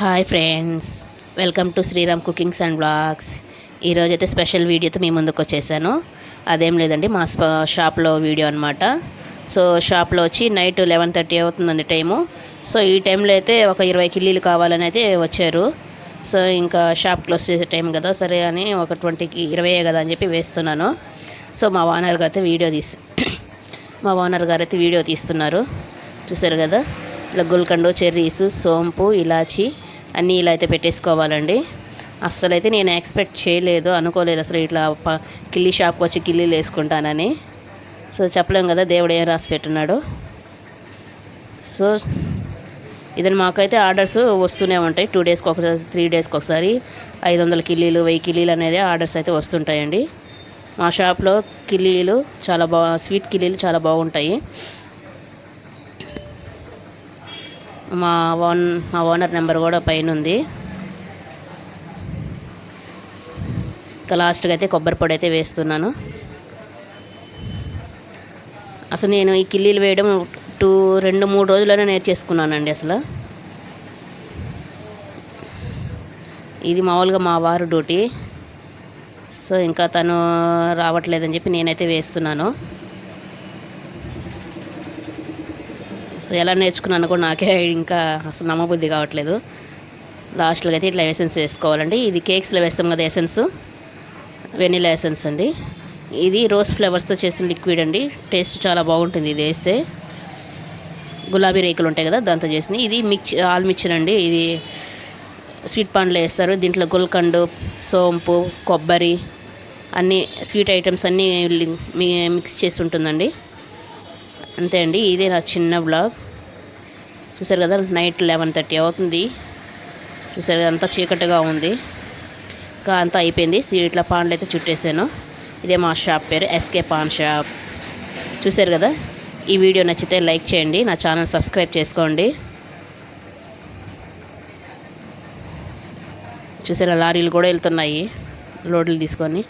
Hi friends welcome to Sriram cookings and blogs ఈరోజు అయితే special వీడియోతో మీ ముందుకు వచ్చేసాను. అదేం లేదండి మా షాప్లో వీడియో అనమాట సో షాప్లో వచ్చి నైట్ లెవెన్ థర్టీ అవుతుందండి టైము. సో ఈ టైంలో అయితే ఒక ఇరవై కిల్లీలు కావాలని అయితే వచ్చారు. సో ఇంకా షాప్ క్లోజ్ చేసే టైం కదా సరే అని ఒక ట్వంటీకి ఇరవై కదా అని చెప్పి వేస్తున్నాను. సో మా ఓనర్ గారు అయితే వీడియో తీసి మా ఓనర్ గారు అయితే వీడియో తీస్తున్నారు. చూసారు కదా? ఇలా గుల్కండు చెర్రీస్ సోంపు ఇలాచి అన్నీ ఇలా అయితే పెట్టేసుకోవాలండి. అస్సలైతే నేను ఎక్స్పెక్ట్ చేయలేదు అనుకోలేదు అసలు ఇట్లా కిల్లీ షాప్కి వచ్చి కిల్లీలు వేసుకుంటానని. సో చెప్పలేం కదా దేవుడు ఏం రాసి పెట్టున్నాడు. సో ఇది మాకైతే ఆర్డర్స్ వస్తూనే ఉంటాయి. టూ డేస్కి ఒకసారి త్రీ డేస్కి ఒకసారి ఐదు వందల కిల్లీలు వెయ్యి కిల్లీలు అనేది ఆర్డర్స్ అయితే వస్తుంటాయండి. మా షాప్లో కిల్లీలు చాలా బా స్వీట్ కిల్లీలు చాలా బాగుంటాయి. మా ఓన్ మా ఓనర్ నెంబర్ కూడా పైన ఉంది ఇంకా లాస్ట్గా అయితే కొబ్బరి పొడి అయితే వేస్తున్నాను. అసలు నేను ఈ కిల్లీలు వేయడం టూ రెండు మూడు రోజుల్లోనే నేర్చేసుకున్నానండి అసలు. ఇది మామూలుగా మా వారు డ్యూటీ. సో ఇంకా తను రావట్లేదని చెప్పి నేనైతే వేస్తున్నాను. సో ఎలా నేర్చుకున్నాను కూడా నాకే ఇంకా అసలు నమ్మబుద్ధి కావట్లేదు. లాస్ట్లో అయితే ఇట్లా ఎసెన్స్ వేసుకోవాలండి. ఇది కేక్స్లో వేస్తాం కదా ఎసెన్స్ వెనీలా ఎసెన్స్ అండి. ఇది రోజ్ ఫ్లేవర్స్తో చేసిన లిక్విడ్ అండి. టేస్ట్ చాలా బాగుంటుంది ఇది వేస్తే. గులాబీ రేకులు ఉంటాయి కదా దాంతో చేసింది. ఇది మిక్చ్ ఆల్ మిక్చర్ అండి. ఇది స్వీట్ పాన్లో వేస్తారు. దీంట్లో గుల్కండు సోంపు కొబ్బరి అన్ని స్వీట్ ఐటమ్స్ అన్నీ మీ- మిక్స్ చేసి ఉంటుందండి. అంతే అండి ఇదే నా చిన్న బ్లాగ్ చూసారు కదా నైట్ లెవెన్ థర్టీ అవుతుంది. చూసారు కదా అంతా చీకటిగా ఉంది. ఇంకా అంతా అయిపోయింది. సీ- ఇట్లా పాన్లు అయితే చుట్టేసాను. ఇదే మా షాప్ పేరు ఎస్కే పాన్ షాప్ చూసారు కదా ఈ వీడియో నచ్చితే లైక్ చేయండి నా ఛానల్ సబ్స్క్రైబ్ చేసుకోండి. చూసారా లారీలు కూడా వెళ్తున్నాయి లోడ్లు తీసుకొని.